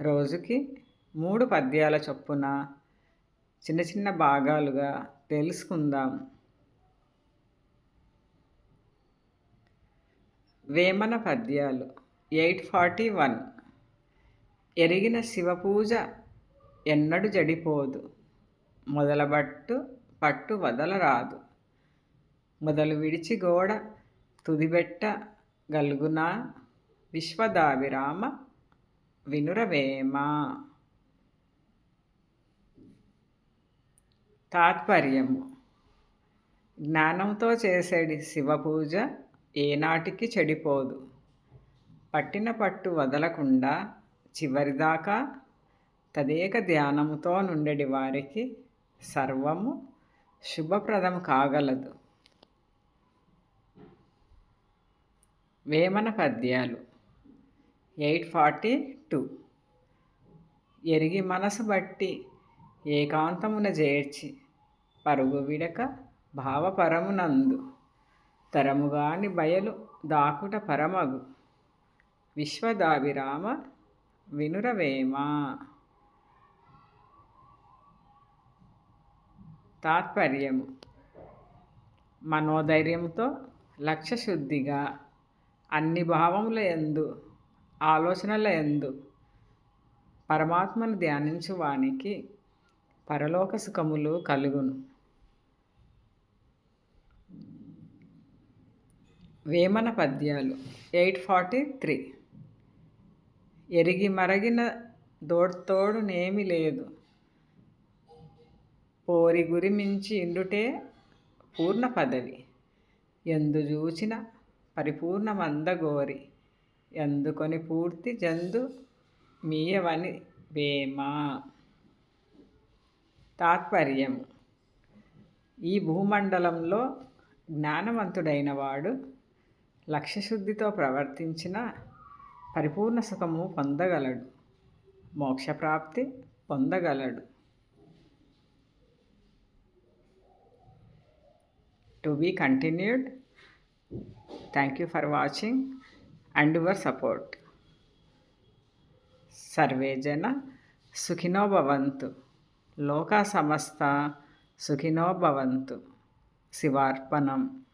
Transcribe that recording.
రోజుకి మూడు పద్యాల చొప్పున చిన్న చిన్న భాగాలుగా తెలుసుకుందాం. వేమన పద్యాలు ఎయిట్ ఫార్టీ వన్. ఎరిగిన శివపూజ ఎన్నడు జడిపోదు. మొదలబట్టు పట్టు వదలరాదు. మొదలు విడిచి గోడ తుదిబెట్ట గల్గున విశ్వదావిరామ వినురవేమ తాత్పర్యము. జ్ఞానంతో చేసేది శివపూజ ఏనాటికి చెడిపోదు. పట్టిన పట్టు వదలకుండా చివరిదాకా తదేక ధ్యానముతో నుండెడి వారికి సర్వము శుభప్రదం కాగలదు. వేమన పద్యాలు. Eight forty two. ఎరిగి మనసు బట్టి ఏకాంతమున చేర్చి పరుగు విడక భావపరమునందు తరముగాని బయలు దాకుట పరమగు. విశ్వదాభిరామ వినురవేమ. తాత్పర్యము. మనోధైర్యంతో లక్ష్యశుద్ధిగా అన్ని భావముల ఎందు ఆలోచనల ఎందు పరమాత్మను ధ్యానించు వానికి పరలోక సుఖములు కలుగును. వేమన పద్యాలు ఎయిట్ ఫార్టీ త్రీ. ఎరిగి మరగిన దోడ్తోడునేమి లేదు. పోరి గురి మించి ఇండుటే పూర్ణ పదవి. ఎందు చూచిన పరిపూర్ణమందగోరి ఎందుకొని పూర్తి జందు మీయవని వేమా? తాత్పర్యం. ఈ భూమండలంలో జ్ఞానవంతుడైన వాడు లక్ష్యశుద్ధితో ప్రవర్తించిన పరిపూర్ణ సుఖము పొందగలడు. మోక్షప్రాప్తి పొందగలడు. To be continued. Thank you for watching. And your support. Survey జన సుఖినో భవంతు. లోక సమస్త సుఖినో భవంతు. శివార్పణం.